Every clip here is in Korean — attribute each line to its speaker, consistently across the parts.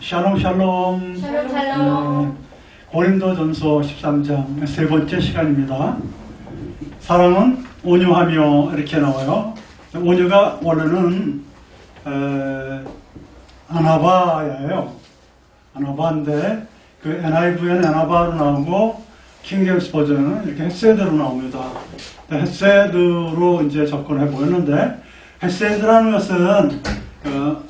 Speaker 1: 샬롬 샬롬.
Speaker 2: 샬롬 샬롬.
Speaker 1: 네, 고린도전서 13장 세 번째 시간입니다. 사랑은 온유하며 이렇게 나와요. 온유가 원래는 에, 아나바예요. 아나바인데 그 NIV는 아나바로 나오고 킹제임스 버전은 이렇게 헤세드로 나옵니다. 헤세드로 이제 접근해 보였는데 헤세드라는 것은 그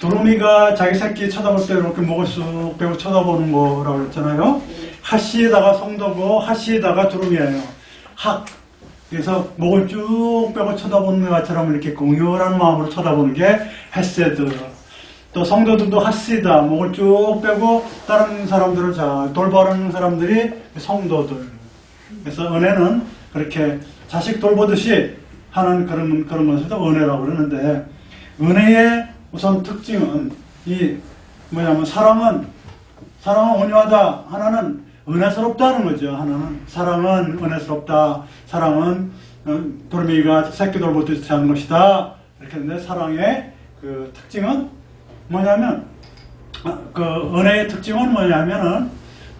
Speaker 1: 도로미가 자기 새끼 쳐다볼 때 이렇게 목을 쑥 빼고 쳐다보는 거라고 그랬잖아요. 하시에다가 성도고 하시에다가 두루미예요. 학. 그래서 목을 쭉 빼고 쳐다보는 것처럼 이렇게 공유한 마음으로 쳐다보는 게 헤세드. 또 성도들도 하시다. 목을 쭉 빼고 다른 사람들을 자 돌보는 사람들이 성도들. 그래서 은혜는 그렇게 자식 돌보듯이 하는 그런 그런 것을 은혜라고 그러는데 은혜의 우선 특징은 이 뭐냐면 사랑은 사랑은 온유하다. 하나는 은혜스럽다는 거죠. 하나는 사랑은 은혜스럽다. 사랑은 어, 돌멩이가 새끼 돌보듯이 하는 것이다. 이렇게 했는데 사랑의 그 특징은 뭐냐면 아, 그 은혜의 특징은 뭐냐면은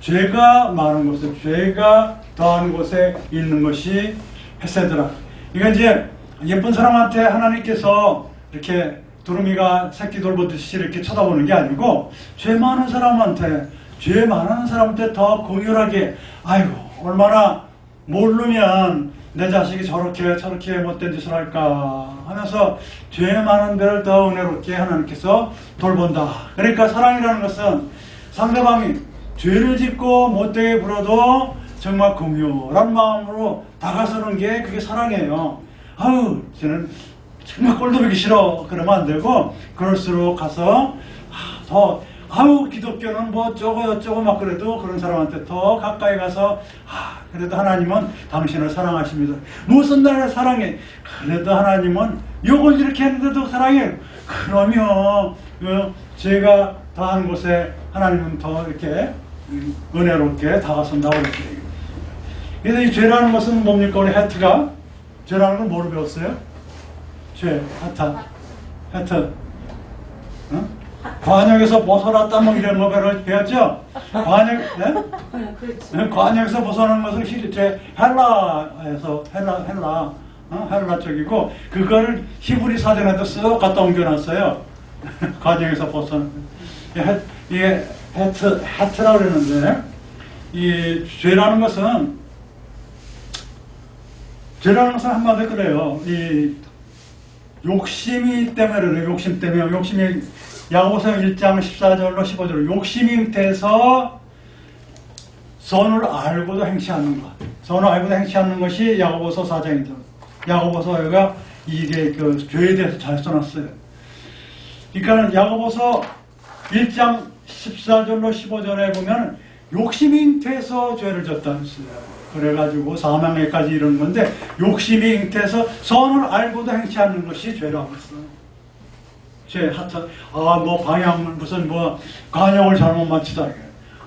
Speaker 1: 죄가 많은 곳에 죄가 더한 곳에 있는 것이 헤세드라. 이건 이제 예쁜 사람한테 하나님께서 이렇게 두루미가 새끼 돌보듯이 이렇게 쳐다보는 게 아니고 죄 많은 사람한테 죄 많은 사람한테 더 공유하게 아이고 얼마나 모르면 내 자식이 저렇게 저렇게 못된 짓을 할까 하면서 죄 많은 데를 더 은혜롭게 하나님께서 돌본다. 그러니까 사랑이라는 것은 상대방이 죄를 짓고 못되게 굴어도 정말 공유란 마음으로 다가서는 게 그게 사랑이에요. 아우 저는 정말 꼴도 보기 싫어. 그러면 안 되고 그럴수록 가서 아, 더 아우 기독교는 뭐 어쩌고 어쩌고 막 그래도 그런 사람한테 더 가까이 가서 아 그래도 하나님은 당신을 사랑하십니다. 무슨 나를 사랑해? 그래도 하나님은 요걸 이렇게 했는데도 사랑해. 그러면 그 제가 더한 곳에 하나님은 더 이렇게 음, 은혜롭게 다가선다고 이렇게 그래서 이 죄라는 것은 뭡니까? 우리 해트가? 죄라는 건 뭐로 배웠어요? 죄, 하타, 하트. 응? 관역에서 벗어났다 뭐 이런 거 배워- 배웠죠? 관역, 네? 네, 관역에서 벗어나는 것은 히, 제 헬라에서 헬라 헬라 어? 헬라 쪽이고 그거를 히브리 사전에도 쓱 갖다 옮겨놨어요. 관역에서 벗어나. 이게 헤트 헤트라고 그러는데 이 죄라는 것은 죄라는 것은 한마디 그래요. 이 욕심이 때문에 그래요. 욕심 때문에 욕심이 야고보서 1장 14절로 15절로 욕심이 잉태해서 선을 알고도 행치 않는 것. 선을 알고도 행치 않는 것이 야고보서 4장이죠. 야고보서가 이게 그 죄에 대해서 잘 써놨어요. 그러니까 야고보서 1장 14절로 15절에 보면 욕심이 잉태해서 죄를 졌다 했어요. 그래가지고 사망에까지 이르는 건데 욕심이 잉태해서 선을 알고도 행치 않는 것이 죄라고 했어요. 죄 하천 아뭐 방향 무슨 뭐 관역을 잘못 맞추다 이게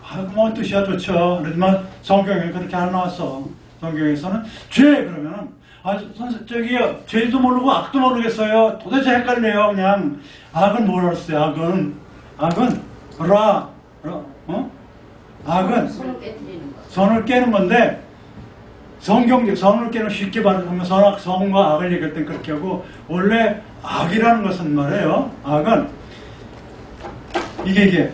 Speaker 1: 아뭐 뜻이야 좋죠. 그렇지만 성경에 그렇게 안 나왔어. 성경에서는 죄 그러면은 아 선생 저기요 죄도 모르고 악도 모르겠어요. 도대체 헷갈려요. 그냥 악은 뭐라 했어요? 악은 악은 라, 라 어? 악은
Speaker 2: 손을 깨뜨리는 거.
Speaker 1: 선을 깨는 건데 성경적 선을 깨는 쉽게 말하면 선악 선과 악을 얘기할 땐 그렇게 하고 원래 악이라는 것은 말이에요. 악은 이게 이게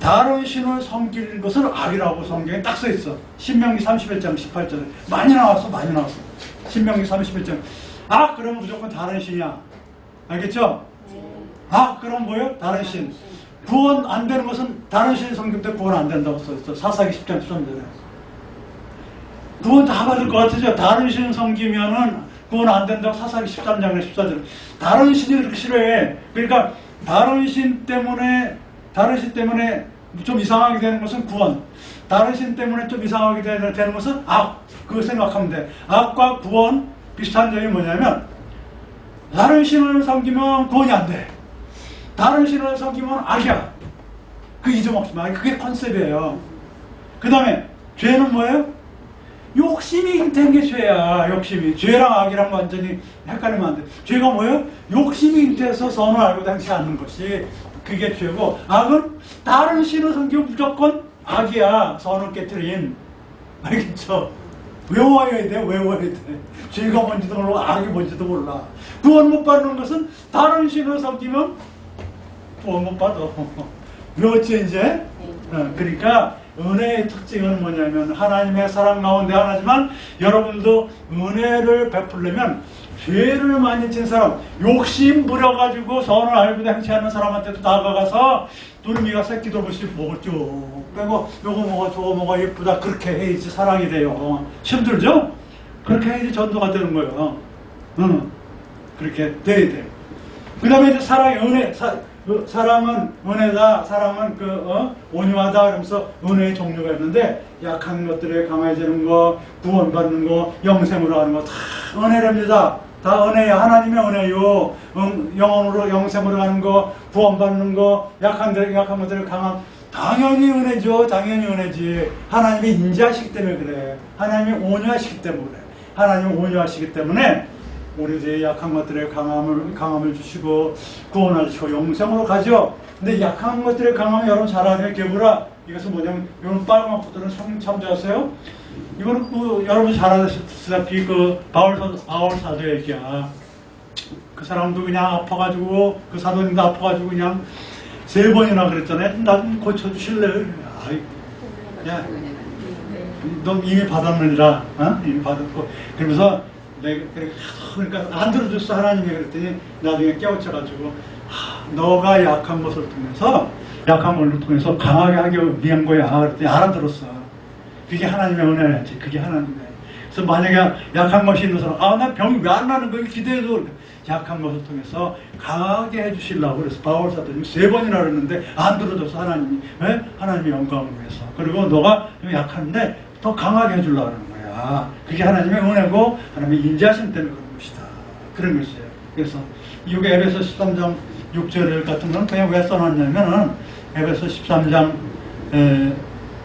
Speaker 1: 다른 신을 섬기는 것을 악이라고 성경에 딱 써 있어. 신명기 31장 18절에 많이 나왔어, 많이 나왔어. 신명기 31장. 악 그러면 무조건 다른 신이야. 알겠죠? 악 그럼 뭐예요? 다른 신. 구원 안 되는 것은 다른 신 성경 때 구원 안 된다고 써 있어. 사사기 10장 13절에. 구원 다 받을 것 같으죠? 다른 신 섬기면은 구원 안 된다고 사사기 13장에 14절. 다른 신이 그렇게 싫어해. 그러니까 다른 신 때문에 다른 신 때문에 좀 이상하게 되는 것은 구원. 다른 신 때문에 좀 이상하게 되는 것은 악. 그거 생각하면 돼. 악과 구원 비슷한 점이 뭐냐면 다른 신을 섬기면 구원이 안 돼. 다른 신을 섬기면 악이야. 그 잊어먹지 마. 그게 컨셉이에요. 그 다음에 죄는 뭐예요? 욕심이 잉태한 게 죄야. 욕심이. 죄랑 악이랑 완전히 헷갈리면 안 돼. 죄가 뭐예요? 욕심이 잉태해서 선을 알고 당치 않는 것이 그게 죄고 악은 다른 신을 섬기면 무조건 악이야. 선을 깨뜨린. 알겠죠? 외워야 돼, 외워야 돼. 죄가 뭔지도 모르고 악이 뭔지도 몰라. 구원 못 받는 것은 다른 신을 섬기면 못 받아. 외웠지, 이제? 어, 그러니까 은혜의 특징은 뭐냐면 하나님의 사랑 가운데 하나지만 여러분도 은혜를 베풀려면 죄를 많이 진 사람, 욕심 부려가지고 선을 알고도 행치 않는 사람한테도 다가가서 두루미가 새끼 돌보시 쭉 빼고 요거 먹어 저거 먹어 예쁘다 그렇게 해야지 사랑이 돼요. 힘들죠? 그렇게 해야지 전도가 되는 거예요. 응. 그렇게 돼야 돼요. 그 다음에 이제 사랑의 은혜, 사, 그 사랑은 은혜다, 사랑은 그, 어, 온유하다, 그러면서 은혜의 종류가 있는데, 약한 것들에 강해지는 거, 구원받는 거, 영생으로 하는 거, 다 은혜랍니다. 다 은혜야. 하나님의 은혜요. 음, 영원으로, 영생으로 가는 거, 구원받는 거, 약한 데 약한 것들에 강함. 당연히 은혜죠. 당연히 은혜지. 하나님이 인자하시기 때문에 그래. 하나님이 온유하시기 때문에 그래. 하나님이 온유하시기 때문에 우리들의 약한 것들의 강함을, 강함을 주시고 구원하시고 영생으로 가죠. 근데 약한 것들의 강함을 여러분 잘 아세요? 개구라. 이것은 뭐냐면 이런 빨간 것들은 참, 참조하세요. 이거는 그 여러분 잘 아시다시피 그 바울, 사- 바울 사도 얘기야. 그 사람도 그냥 아파가지고 그 사도님도 아파가지고 그냥 세 번이나 그랬잖아요. 나좀 고쳐주실래요? 아이, 야. 너 이미 받았느니라, 어? 이미 받았고. 그러면서 내가 그러니까 안 들어줬어 하나님이 그랬더니 나중에 깨우쳐가지고 하, 너가 약한 것을 통해서 약한 것을 통해서 강하게 하기 위한 거야. 그랬더니 알아들었어. 그게 하나님의 은혜지. 그게 하나님의. 그래서 만약에 약한 것이 있는 사람, 아, 나 병이 왜 안 나는 거야? 기대해도 약한 것을 통해서 강하게 해주시려고 그래서 바울 사도님이 세 번이나 그랬는데 안 들어줘서 하나님이, 왜? 하나님의 영광을 위해서. 그리고 너가 좀 약한데 더 강하게 해주려고 하는 거야. 그게 하나님의 은혜고 하나님의 인자심 때문에 그런 것이다. 그런 것이에요. 그래서 이게 에베소 13장 6절 같은 건 그냥 왜 써놨냐면은 에베소 13장 에,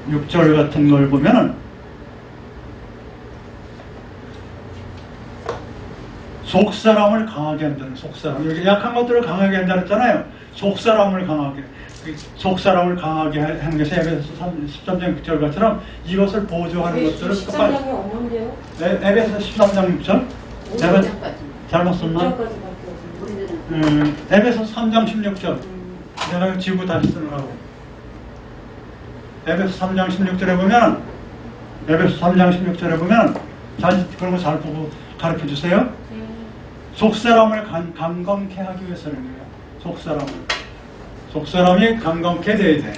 Speaker 1: 6절 같은 걸 보면은 속사람을 강하게 한다는 속사람 여기 약한 것들을 강하게 한다 그랬잖아요 속사람을 강하게 그 속사람을 강하게 하는 것이 에베소 13장 6절 것처럼 이것을 보조하는 것들을 똑같이
Speaker 3: 13장이 없는데요?
Speaker 1: 에- 에베소 13장 6절 에베,
Speaker 2: 5장까지.
Speaker 1: 잘못 썼나?
Speaker 3: 6장까지밖에 없는데.
Speaker 2: 우리들은
Speaker 1: 음, 에베소 3장 16절
Speaker 3: 음,
Speaker 1: 내가 지고 다시 쓰느라고 에베소 3장 16절에 보면 에베소 3장 16절에 보면 잘 그런 거 잘 보고 가르쳐 주세요
Speaker 3: 네.
Speaker 1: 속사람을 간, 강건케 하기 위해서는 거예요 속사람을 속사람이 강건케 돼야 돼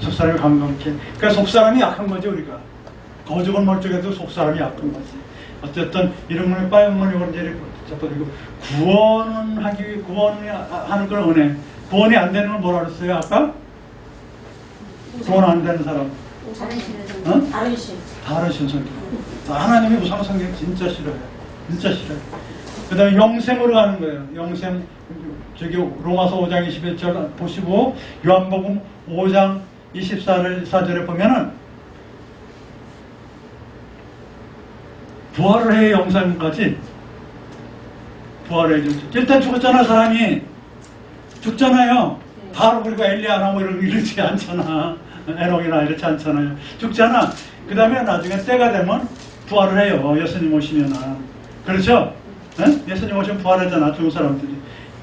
Speaker 1: 속사람이 강건케 그러니까 속사람이 약한 거지 우리가 거죽은 멀쩡해도 속사람이 약한 거지 어쨌든 이런 그런 제 이거 구원은 하기 위해 구원을 하- 하는 건 은혜 구원이 안 되는 건 뭐라 그랬어요 아까? 구원 안 되는 사람
Speaker 2: 다른
Speaker 1: 어?
Speaker 3: 다른 신.
Speaker 1: 다른 신성경. 하나님이 우상 성경 진짜 싫어요. 진짜 싫어요. 그 다음에 영생으로 가는 거예요. 영생. 저기 로마서 5장 21절 보시고 요한복음 5장 24절에 보면은 부활을 해 영생까지 부활을 해주죠. 일단 죽었잖아 사람이 죽잖아요. 바로 그리고 엘리야나 뭐 이런 이렇지 않잖아. 에녹이나 이렇지 않잖아요. 죽잖아. 그 다음에 나중에 때가 되면 부활을 해요. 예수님 오시면은. 그렇죠? 응? 예수님 오시면 부활하잖아. 죽은 사람들이.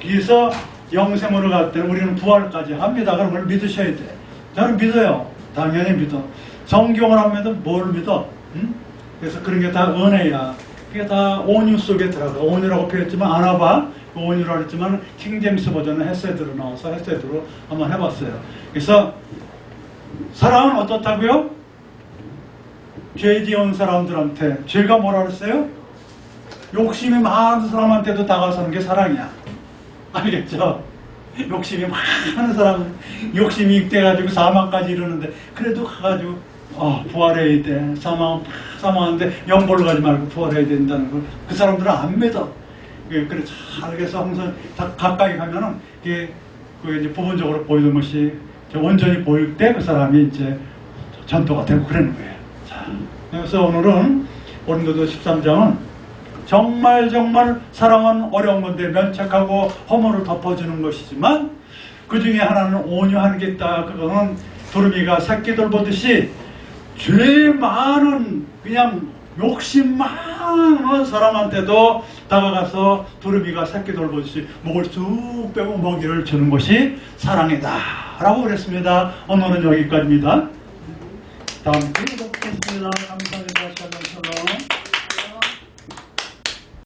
Speaker 1: 그래서 영생으로 갈 때는 우리는 부활까지 합니다. 그럼 그걸 믿으셔야 돼. 저는 믿어요. 당연히 믿어. 성경을 하면 뭘 믿어? 응? 그래서 그런 게 다 은혜야. 그게 다 온유 속에 들어가. 온유라고 표현했지만. 그 온유라고 했지만 킹제임스 버전은 헤세드로 나와서 헤세드로 한번 해봤어요. 그래서 사랑은 어떻다고요? 죄 지은 사람들한테 죄가 뭐라 그랬어요? 욕심이 많은 사람한테도 다가서는 게 사랑이야. 알겠죠? 욕심이 많은 사람, 욕심이 익돼가지고 사망까지 이르는데, 그래도 가가지고, 어, 부활해야 돼. 사망, 사망하는데 영벌로 가지 말고 부활해야 된다는 걸, 그 사람들은 안 믿어. 예, 그래, 잘, 그래서 항상 다 가까이 가면은, 그게, 그게 이제 부분적으로 보이는 것이, 온전히 보일 때 그 사람이 이제 전도가 되고 그러는 거예요. 자, 그래서 오늘은, 오늘도 13장은 정말 정말 사랑은 어려운 건데 면책하고 허물을 덮어주는 것이지만 그 중에 하나는 온유하는 게 있다. 그거는 두루미가 새끼들 보듯이 죄 많은 그냥 욕심 많은 사람한테도 다가가서 두루미가 새끼들 보듯이 목을 쑥 빼고 먹이를 주는 것이 사랑이다. 라고 그랬습니다. 오늘은 여기까지입니다. 다음 주에 뵙겠습니다. 감사합니다.